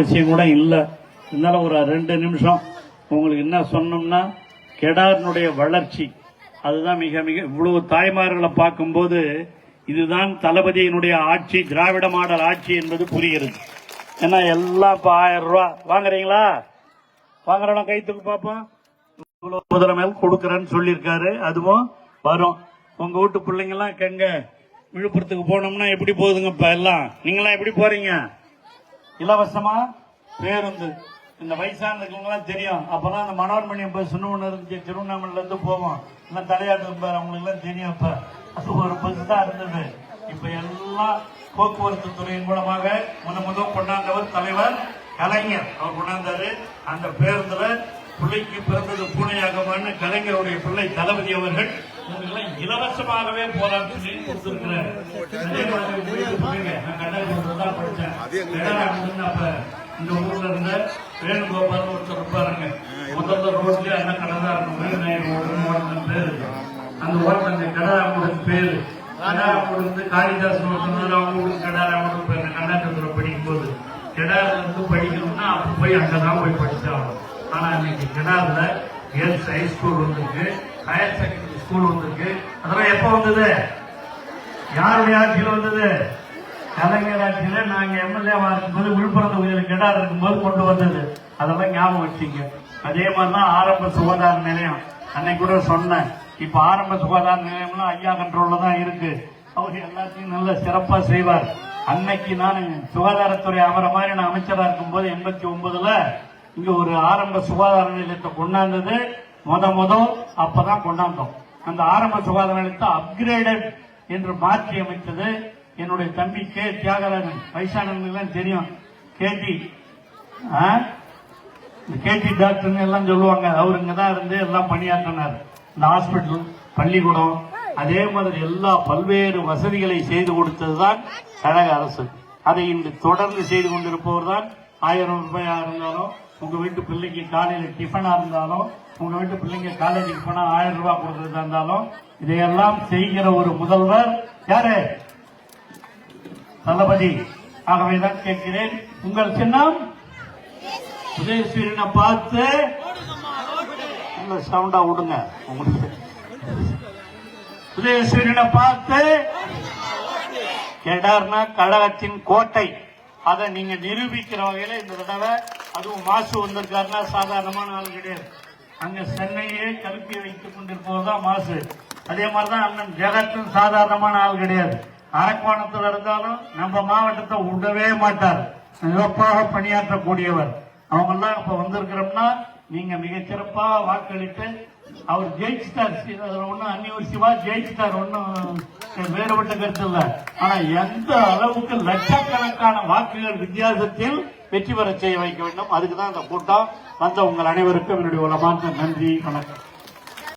அவசியம் கூட இல்லை. இருந்தாலும் ஒரு ரெண்டு நிமிஷம் உங்களுக்கு என்ன சொன்னோம்னா கெடாரினுடைய வளர்ச்சி. அதுதான் மிக மிக இவ்வளவு தாய்மார்களை பார்க்கும்போது இதுதான் தளபதியினுடைய ஆட்சி திராவிட மாடல் ஆட்சி என்பது புரிகிறது. ஏன்னா எல்லாம் இப்போ ஆயிரம் ரூபா. வாங்குறீங்களா? வாங்குறோம் கைத்துக்கு பார்ப்போம். இவ்வளோ முதலமைச்சர் கொடுக்குறேன்னு சொல்லியிருக்காரு. அதுவும் வரும். உங்க வீட்டு பிள்ளைங்கெல்லாம் கெங்க விழுப்புரத்துக்கு போனோம்னா எப்படி போகுதுங்க இப்போ எல்லாம்? நீங்களாம் எப்படி போறீங்க? இலவசமா பேருந்து. இந்த வயசானதுக்குலாம் தெரியும். அப்பதான் அந்த மனோர்மணியம் பஸ் ஒன்று இருந்துச்சு இருந்து போவோம். எல்லாம் தலையாட்டு பேர் அவங்களுக்குலாம் தெரியும் இப்ப. அது ஒரு பஸ் தான் இருந்தது. இப்ப எல்லாம் போக்குவரத்து துறையின் மூலமாக முத முதல் கொண்டாந்தவர் தலைவர் கலைஞர். அவர் கொண்டாந்தாரு. அந்த பேருந்துல பிள்ளைக்கு பிறந்தது பூனையாகமான கலைஞருடைய பிள்ளை தளபதி அவர்கள் இலவசமாகவே போறான்னு சொல்லி கொடுத்திருக்கிறார் நான் கன்னியாகுமரியில தான் கன்னியாகுமரியில அப்ப இந்த ஊர்ல இருந்த வேணுகோபால் ஒருத்தர் இருப்பாருங்க முதல்ல ரோட்லயே அந்த கடை தான் இருக்கும் வேணுநாயர் ஓடுன்னு ஓடுன பேரு. அந்த ஓடுன அந்த பேரு. கடாராமுடன் இருந்து காளிதாஸ் ஒருத்தர் அவங்க ஊருக்கு கடாராமுடன் பேரு. கர்நாடகத்துல படிக்கும் போது கெடாரில் இருந்து படிக்கணும்னா அப்ப போய் அங்கதான் போய் படிச்சாகணும் ஆனா இன்னைக்கு கெடாரில் கேர்ள்ஸ் ஹை ஸ்கூல் வந்திருக்கு. ஹையர் செகண்டரி ஸ்கூல் வந்திருக்கு. அதெல்லாம் எப்ப வந்தது? யாருடைய ஆட்சியில் வந்தது? கலைஞர் ஆட்சியில நாங்க எம்எல்ஏவா இருக்கும்போது விழுப்புரம் தொகுதியில் கெடார் இருக்கும்போது கொண்டு வந்தது. அதெல்லாம் ஞாபகம் வச்சுங்க. அதே மாதிரிதான் ஆரம்ப சுகாதார நிலையம். அன்னைக்கு கூட சொன்னேன். இப்ப ஆரம்ப சுகாதார நிலையம்லாம் ஐயா கண்ட்ரோல்ல தான் இருக்கு. அவர் எல்லாத்தையும் நல்ல சிறப்பா செய்வார். அன்னைக்கு நான் சுகாதாரத்துறை அவரை மாதிரி நான் அமைச்சரா இருக்கும்போது எண்பத்தி ஒன்பதுல இங்க ஒரு ஆரம்ப சுகாதார நிலையத்தை கொண்டாந்தது. முத முத அப்பதான் கொண்டாந்தோம். அந்த ஆரம்ப சுகாதார நிலையத்தை அப்கிரேடட் என்று மாற்றி அமைத்தது. என்னுடைய தம்பி கே. தியாகராஜன். வயசானவங்களுக்கு தெரியும். கேடி. கேடி டாக்டர்னு எல்லாம் சொல்லுவாங்க. அவர் தான் இருந்து எல்லாம் பணியாற்றினார். இந்த ஹாஸ்பிட்டல் பள்ளிக்கூடம். அதே மாதிரி எல்லா பல்வேறு வசதிகளை செய்து கொடுத்ததுதான் கழக அரசு. அதை இன்று தொடர்ந்து செய்து கொண்டிருப்பவர் தான் ஆயிரம் ரூபாயா இருந்தாலும் உங்க வீட்டு பிள்ளைக்கு காலையில டிஃபனா இருந்தாலும் உங்க வீட்டு பிள்ளைங்க காலேஜுக்கு போனா ஆயிரம் ரூபாய் கொடுக்கறதா இருந்தாலும் இதையெல்லாம் செய்கிற ஒரு முதல்வர் யாரு? தளபதி. ஆகவேதான் கேட்கிறேன் உங்கள் சின்னம்? உதயசூரியனை பார்த்து சவுண்டா விடுங்க. உங்களுக்கு உதயசூரியனை பார்த்து கெடார்னா கழகத்தின் கோட்டை. அதை நீங்க நிரூபிக்கிற வகையில இந்த தடவை அதுவும் மாசு வந்திருக்காருன்னா சாதாரணமான ஆள் கிடையாது. அங்க சென்னையே கல்பி வைத்துக் கொண்டிருப்பதுதான் மாசு. அதே மாதிரிதான் அண்ணன் ஜெகத்தும் சாதாரணமான ஆள் கிடையாது. அரக்கோணத்தில் இருந்தாலும் நம்ம மாவட்டத்தை விடவே மாட்டார். சிறப்பாக பணியாற்றக்கூடியவர். அவங்க எல்லாம் இப்ப வந்திருக்கிறோம்னா நீங்க மிகச்சிறப்பாக வாக்களித்து அவர் ஜெயிச்சிட்டார். அதுல ஒண்ணும் அந்நிவசியமா ஜெயிச்சிட்டார். ஒன்னும் வேறுபட்ட கருத்து இல்ல. ஆனா எந்த அளவுக்கு லட்சக்கணக்கான வாக்குகள் வித்தியாசத்தில் வெற்றி பெற செய்ய வைக்க வேண்டும். அதுக்கு தான் இந்த கூட்டம் வந்த உங்கள் அனைவருக்கும் என்னுடைய உலமார்ந்த நன்றி வணக்கம்.